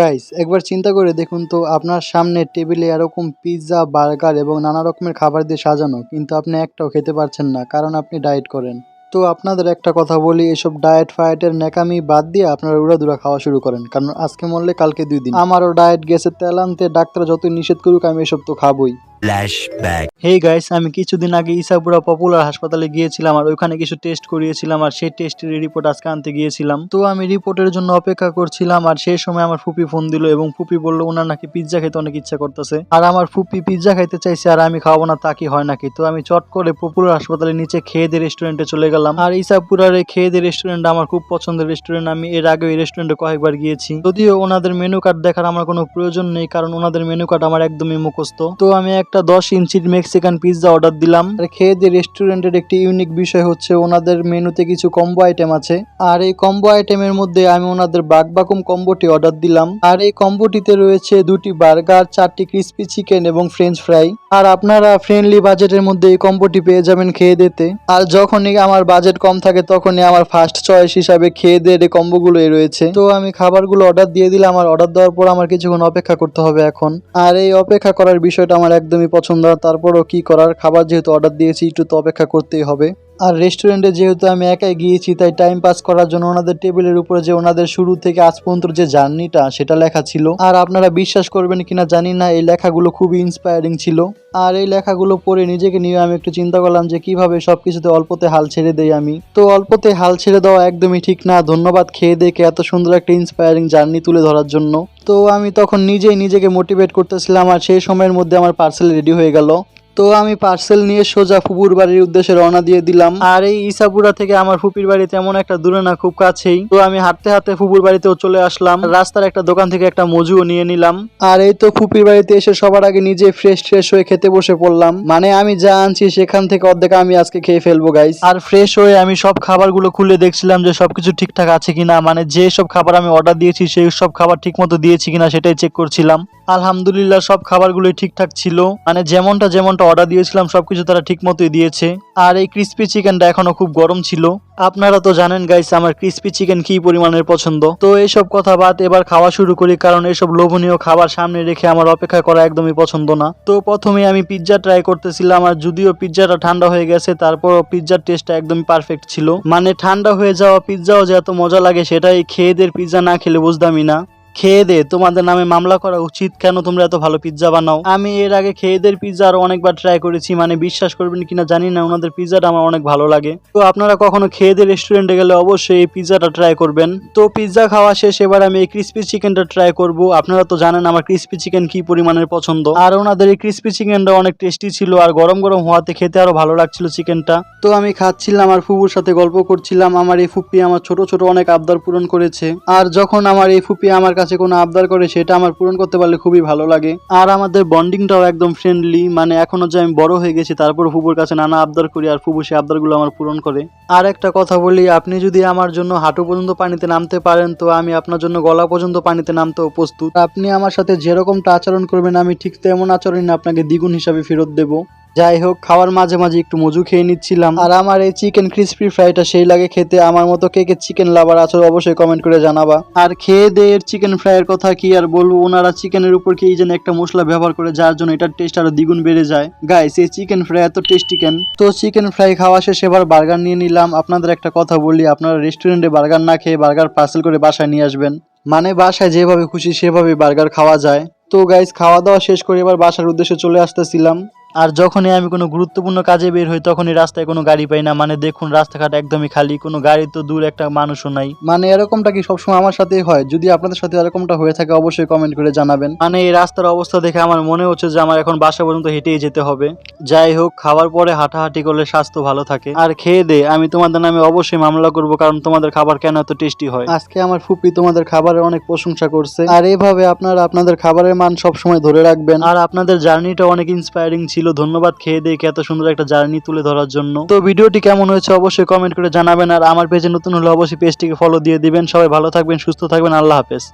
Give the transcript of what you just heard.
Guys একবার চিন্তা করে দেখুন তো আপনার সামনে টেবিলে এরকম পিৎজা বার্গার এবং নানা রকমের খাবার দিয়ে সাজানো, কিন্তু আপনি একটাও খেতে পারছেন না, কারণ আপনি ডায়েট করেন। তো আপনাদের একটা কথা বলি, এসব ডায়েট ফায়েটের নেকামি বাদ দিয়ে আপনারা উড়াদুরা খাওয়া শুরু করেন, কারণ আজকে মরলে কালকে দুই দিন। আমারও ডায়েট গেছে, তেলান্তে ডাক্তার যতই নিষেধ করুক আমি এসব তো খাবই। Flashback. হেই গাইস আমি কিছুদিন আগে ইসাপুরা পপুলার হাসপাতালে গিয়েছিলাম আর ওইখানে কিছু টেস্ট করিয়েছিলাম আর সেই টেস্টের রিপোর্ট আজকে আনতে গিয়েছিলাম। তো আমি রিপোর্টের জন্য অপেক্ষা করছিলাম আর সেই সময় আমার ফুপি ফোন দিল এবং ফুপি বলল ওনার নাকি পিৎজা খেতে অনেক ইচ্ছা করতেছে। আর আমার ফুপি পিৎজা খাইতে চাইছে আর আমি খাওয়াবো না, তা কি হয় নাকি? তো আমি চট করে পপুলার হাসপাতালের নিচে খেয়ে দিয়ে রেস্টুরেন্টে চলে গেলাম। আর ইসাপুরার এই খেয়ে দিয়ে রেস্টুরেন্ট আমার খুব পছন্দের রেস্টুরেন্ট আমি এর আগে এই রেস্টুরেন্টে কয়েকবার গিয়েছি। যদিও ওনাদের মেনু কার্ড দেখার আমার কোনো প্রয়োজন নেই, কারণ ওনাদের মেনু কার্ড আমার একদমই মুখস্থ। তো আমি একটা দশ ইঞ্চির মেক্সিকান পিৎজা অর্ডার দিলাম। আর খেয়ে দিয়ে রেস্টুরেন্টের একটি ইউনিক বিষয় হচ্ছে, ওনাদের মেনুতে কিছু কম্বো আইটেম আছে। আর এই কম্বো আইটেমের মধ্যে আমি ওনাদের বাগবাকুম কম্বোটি অর্ডার দিলাম। আর এই কম্বোটিতে রয়েছে দুটি বার্গার, চারটি ক্রিস্পি চিকেন এবং ফ্রেঞ্চ ফ্রাই আর আপনারা ফ্রেন্ডলি বাজেটের মধ্যে এই কম্বোটি পেয়ে যাবেন খেয়ে দিতে আর যখনই আমার বাজেট কম থাকে, তখনই আমার ফার্স্ট চয়েস হিসাবে খেয়ে দিয়ে এই কম্বোগুলো রয়েছে। তো আমি খাবারগুলো অর্ডার দিয়ে দিলাম, আর অর্ডার দেওয়ার পর আমার কিছুক্ষণ অপেক্ষা করতে হবে এখন। আর এই অপেক্ষা করার বিষয়টা আমার একদমই পছন্দ। তারপরও কি করার? খাবার যেহেতু অর্ডার দিয়েছি একটু তো অপেক্ষা করতেই হবে। আর রেস্টুরেন্টে যেহেতু আমি একাই গিয়েছি, তাই টাইম পাস করার জন্য ওনাদের টেবিলের উপরে যে ওনাদের শুরু থেকে আজ পর্যন্ত যে জার্নিটা সেটা লেখা ছিল। আর আপনারা বিশ্বাস করবেন কিনা জানি না, এই লেখাগুলো খুবই ইন্সপায়ারিং ছিল। আর এই লেখাগুলো পড়ে নিজেকে নিয়ে আমি একটু চিন্তা করলাম যে কীভাবে সবকিছুতে অল্পতে হাল ছেড়ে দেই আমি। তো অল্পতে হাল ছেড়ে দেওয়া একদমই ঠিক না। ধন্যবাদ খেয়ে দেখে এত সুন্দর একটা ইন্সপায়ারিং জার্নি তুলে ধরার জন্য। তো আমি তখন নিজেই নিজেকে মোটিভেট করতেছিলাম আর সেই সময়ের মধ্যে আমার পার্সেল রেডি হয়ে গেল। তো আমি পার্সেল নিয়ে সোজা ফুপুর বাড়ির উদ্দেশ্যে রওনা দিয়ে দিলাম। আর এই ইসাপুরা থেকে আমার ফুপির বাড়ি তেমন একটা দূরে না, খুব কাছেই। তো আমি হাঁটতে হাঁটতে ফুপুর বাড়িতেও চলে আসলাম। রাস্তার একটা দোকান থেকে একটা মজুও নিয়ে নিলাম। আর এই তো ফুপির বাড়িতে এসে সবার আগে নিজে ফ্রেশ ফ্রেশ হয়ে খেতে বসে পড়লাম। মানে আমি যা আনছি সেখান থেকে অর্ধেক আমি আজকে খেয়ে ফেলব গাইস আর ফ্রেশ হয়ে আমি সব খাবারগুলো খুলে দেখছিলাম যে সবকিছু ঠিকঠাক আছে কিনা। মানে যে সব খাবার আমি অর্ডার দিয়েছি, সেই সব খাবার ঠিক মতো দিয়েছি কিনা সেটাই চেক করছিলাম। আলহামদুলিল্লাহ সব খাবারগুলোই ঠিকঠাক ছিল। মানে যেমনটা যেমনটা অর্ডার দিয়েছিলাম, সবকিছু তারা ঠিক মতোই দিয়েছে। আর এই ক্রিস্পি চিকেনটা এখনও খুব গরম ছিল। আপনারা তো জানেন গাইস আমার ক্রিস্পি চিকেন কি পরিমাণের পছন্দ। তো এইসব কথা বাদ এবার খাওয়া শুরু করি, কারণ এইসব লোভনীয় খাবার সামনে রেখে আমার অপেক্ষা করা একদমই পছন্দ না। তো প্রথমে আমি পিৎজা ট্রাই করতেছিলাম, আর যদিও পিৎজাটা ঠান্ডা হয়ে গেছে, তারপরও পিৎজার টেস্টটা একদমই পারফেক্ট ছিল। মানে ঠান্ডা হয়ে যাওয়া পিৎজাও যে এত মজা লাগে, সেটাই খেয়েদের পিৎজা না খেলে বুঝতামই না। খেয়ে দে, তোমাদের নামে মামলা করা উচিত। কেন তোমরা এত ভালো পিৎজা বানাও? আমি এর আগে খেয়েদের পিৎজা আরও অনেকবার ট্রাই করেছি মানে বিশ্বাস করবেন কিনা জানি না, ওনাদের পিৎজাটা আমার অনেক ভালো লাগে। তো আপনারা কখনো খেয়েদের রেস্টুরেন্টে গেলে অবশ্যই এই পিৎজাটা ট্রাই করবেন। তো পিৎজা খাওয়া শেষ, এবার আমি এই ক্রিস্পি চিকেনটা ট্রাই করব। আপনারা তো জানেন আমার ক্রিস্পি চিকেন কি পরিমাণের পছন্দ। আর ওনাদের এই ক্রিস্পি চিকেনটা অনেক টেস্টি ছিল, আর গরম গরম হওয়াতে খেতে আরও ভালো লাগছিল চিকেনটা তো আমি খাচ্ছিলাম, আর ফুপুর সাথে গল্প করছিলাম, আমার এই ফুপি আমার ছোট ছোট অনেক আবদার পূরণ করেছে। আর যখন আমার এই ফুপি আমার কোনো আবদার করে সেটা আমার পূরণ করতে পারলে খুবই ভালো লাগে। আর আমাদের বন্ডিংটাও একদম ফ্রেন্ডলি মানে এখনও যে আমি বড় হয়ে গেছি তারপর ফুপুর কাছে নানা আবদার করি আর ফুপু সে আবদারগুলো আমার পূরণ করে। আর একটা কথা বলি, আপনি যদি আমার জন্য হাঁটু পর্যন্ত পানিতে নামতে পারেন, তো আমি আপনার জন্য গলা পর্যন্ত পানিতে নামতেও প্রস্তুত। আপনি আমার সাথে যেরকমটা আচরণ করবেন, আমি ঠিক তেমন আচরণ আপনাকে দ্বিগুণ হিসাবে ফেরত দেবো। যাই হোক, খাওয়ার মাঝে মাঝে একটু মজু খেয়ে নিচ্ছিলাম। আর আমার এই চিকেন ক্রিস্পি ফ্রাইটা সেই লাগে খেতে। আমার মতো কে কে চিকেন লাভার আছো অবশ্যই কমেন্ট করে জানাবা। আর খেয়ে দে এর চিকেন ফ্রাইয়ের কথা কি আর বলব? ওনারা চিকেনের উপর কি যেন একটা মশলা ব্যবহার করে, যার জন্য এটার টেস্ট আরও দ্বিগুণ বেড়ে যায়। গাইস এই চিকেন ফ্রাই এত টেস্টি কেন? তো চিকেন ফ্রাই খাওয়া শেষে, এবার বার্গার নিয়ে নিলাম। আপনাদের একটা কথা বলি, আপনারা রেস্টুরেন্টে বার্গার না খেয়ে বার্গার পার্সেল করে বাসায় নিয়ে আসবেন। মানে বাসায় যেভাবে খুশি সেভাবে বার্গার খাওয়া যায়। তো গাইস খাওয়া দাওয়া শেষ করে এবার বাসার উদ্দেশ্যে চলে আসতেছিলাম। আর যখনই আমি কোনো গুরুত্বপূর্ণ কাজে বের হই তখনই রাস্তায় কোনো গাড়ি পাই না। মানে দেখুন রাস্তাঘাট একদমই খালি কোনো গাড়ি তো দূর একটা মানুষও নাই। মানে এরকমটা কি সবসময় আমার সাথেই হয়? যদি আপনাদের সাথে এরকমটা হয়ে থাকে অবশ্যই কমেন্ট করে জানাবেন। মানে এই রাস্তার অবস্থা দেখে আমার মনে হচ্ছে যে আমার এখন বাসা পর্যন্ত হেঁটেই যেতে হবে। যাই হোক খাবার পরে হাঁটাহাঁটি করলে স্বাস্থ্য ভালো থাকে। আর খেয়ে দে আমি তোমাদের নামে অবশ্যই মামলা করব কারণ তোমাদের খাবার কেন এত টেস্টি হয়? আজকে আমার ফুপি তোমাদের খাবারের অনেক প্রশংসা করছে। আর এইভাবে আপনারা আপনাদের খাবারের মান সবসময় ধরে রাখবেন। আর আপনাদের জার্নিটা অনেক ইন্সপায়ারিং ছিল, ধন্যবাদ খেয়ে দেখে এত সুন্দর একটা জার্নি তুলে ধরার জন্য। তো ভিডিওটি কেমন হয়েছে অবশ্যই কমেন্ট করে জানাবেন, আর আমার পেজে নতুন হলে অবশ্যই পেজটিকে ফলো দিয়ে দিবেন। সবাই ভালো থাকবেন, সুস্থ থাকবেন, আল্লাহ হাফেজ।